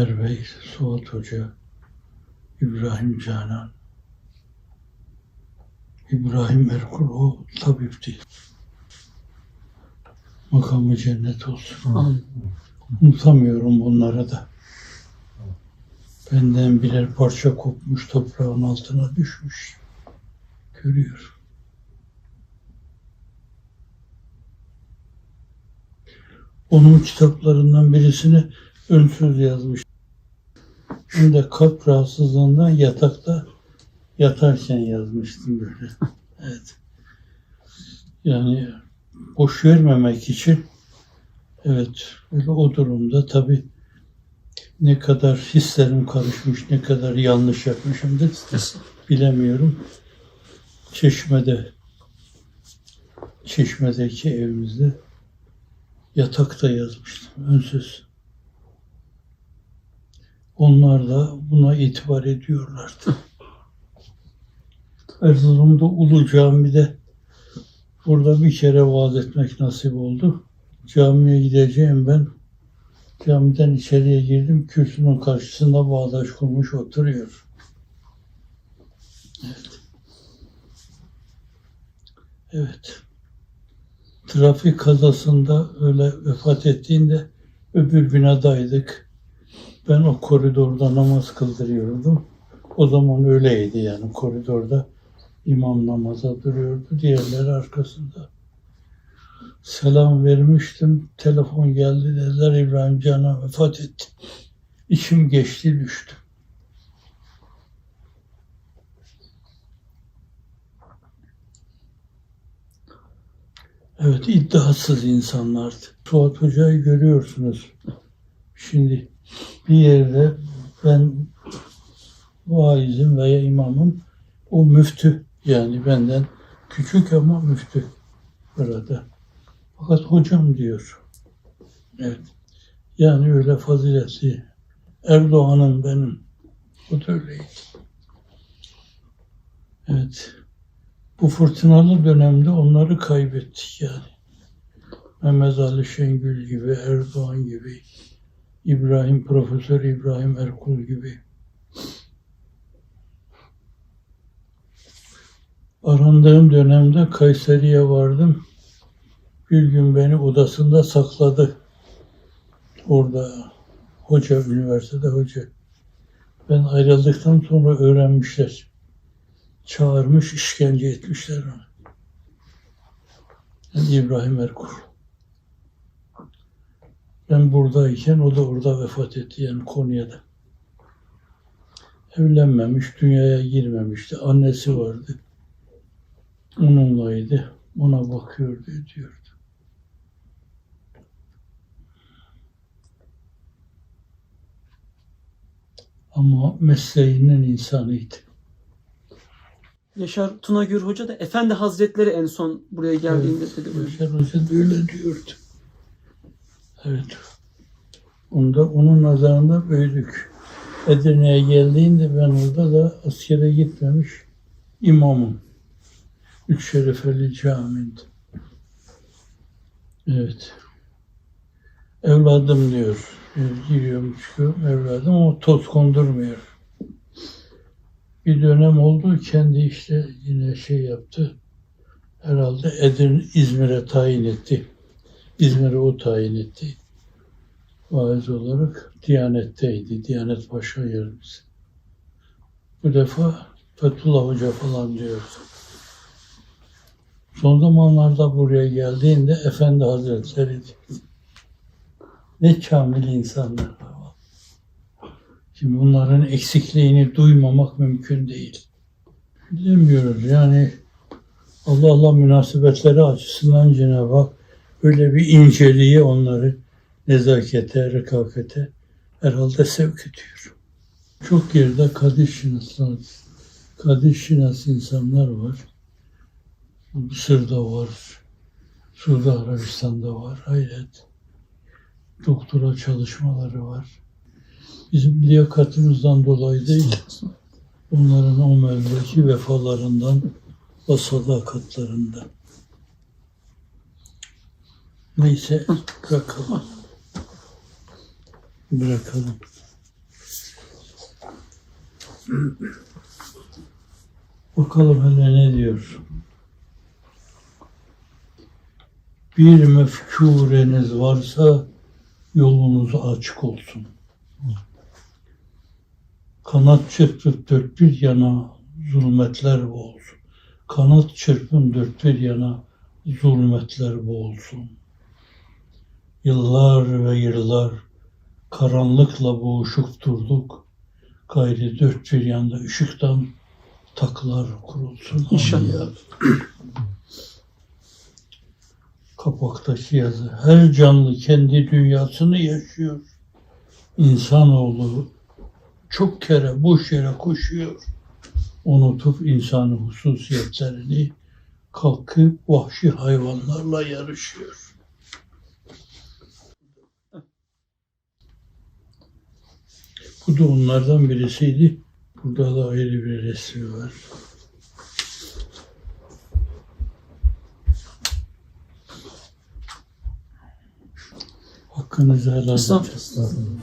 Ömer Bey, Suat Hoca, İbrahim Canan, İbrahim Erkul o tabipti. Makamı cennet olsun. Amin. Unutamıyorum onları da. Benden birer parça kopmuş toprağın altına düşmüş. Görüyorum. Onun kitaplarından birisini önsüz yazmış. Hem de kalp rahatsızlığından yatakta yatarken yazmıştım böyle. Evet. Yani boş vermemek için evet böyle o durumda tabii ne kadar hislerim karışmış, ne kadar yanlış yapmışım da bilemiyorum. Çeşmede, Çeşme'deki evimizde yatakta yazmıştım önsüz. Onlar da buna itibar ediyorlardı. Erzurum'da Ulu Cami'de burada bir kere vaaz etmek nasip oldu. Camiye gideceğim ben. Camiden içeriye girdim. Kürsünün karşısında bağdaş kurmuş oturuyor. Evet. Evet. Trafik kazasında öyle vefat ettiğinde öbür binadaydık. Ben o koridorda namaz kıldırıyordum. O zaman öyleydi yani koridorda imam namaza duruyordu. Diğerleri arkasında. Selam vermiştim. Telefon geldi dediler İbrahim Canan vefat etti. İçim geçti düştü. Evet iddiasız insanlardı. Suat Hoca'yı görüyorsunuz. Şimdi bir yerde ben vaizim veya imamım o müftü yani benden küçük ama müftü burada. Fakat hocam diyor. Evet. Yani öyle faziletli. Erdoğan'ın benim. O da öyleydi. Evet. Bu fırtınalı dönemde onları kaybettik yani. Mehmet Ali Şengül gibi, Erdoğan gibi, İbrahim Profesör İbrahim Erkul gibi. Arandığım dönemde Kayseri'ye vardım. Bir gün beni odasında sakladı. Orada hoca, üniversitede hoca. Ben ayrıldıktan sonra öğrenmişler. Çağırmış, işkence etmişler onu. İbrahim Erkul. Ben buradayken o da orada vefat etti yani Konya'da. Evlenmemiş, dünyaya girmemişti. Annesi vardı. Onunlaydı. Ona bakıyordu, ediyordu. Ama mesleğinin insanıydı. Yaşar Tunagür Hoca da Efendi Hazretleri en son buraya geldiğinde dedi. böyle. Yaşar Hoca da öyle diyordu. Evet. Onda, onun nazarında büyüdük. Edirne'ye geldiğinde ben orada da askere gitmemiş imamım. Üç Şerefeli Camii'nde. Evet. Evladım diyor. Giriyorum çıkıyorum evladım ama toz kondurmuyor. Bir dönem oldu kendi işte yine şey yaptı. Herhalde Edirne, İzmir'e tayin etti. İzmir'e o tayin etti. Vaiz olarak Diyanet'teydi. Diyanet Başkan Yardımcısı. Bu defa Fethullah Hoca falan diyordu. Son zamanlarda buraya geldiğinde Efendi Hazretleri. Ne kamil insanlar. Şimdi bunların eksikliğini duymamak mümkün değil. Bilemiyoruz yani Allah Allah münasebetleri açısından Cenab-ı Hak öyle bir inceliği onları nezakete, rekakate herhalde sevk ediyor. Çok yerde kadir şinaslar, insanlar var. Mısır'da var, Suudi Arabistan'da var, hayret. Doktora çalışmaları var. Bizim liyakatımızdan dolayı değil, onların o mevdeki vefalarından ve sadakatlarından. Neyse bırakalım. Bırakalım. Bakalım hele ne diyor. Bir mefkureniz varsa yolunuz açık olsun. Kanat çırpıp dört bir yana zulmetler boğulsun. Kanat çırpın dört bir yana zulmetler boğulsun. Yıllar ve yıllar karanlıkla boğuşup durduk. Gayri dört bir yanda ışıktan takılar kurulsun. İnşallah. Kapaktaki yazı. Her canlı kendi dünyasını yaşıyor. İnsanoğlu çok kere boş yere koşuyor. Unutup insanın hususiyetlerini kalkıp vahşi hayvanlarla yarışıyor. Bu da onlardan birisiydi. Burada da ayrı bir resmi var. Hakkınızı helal edin.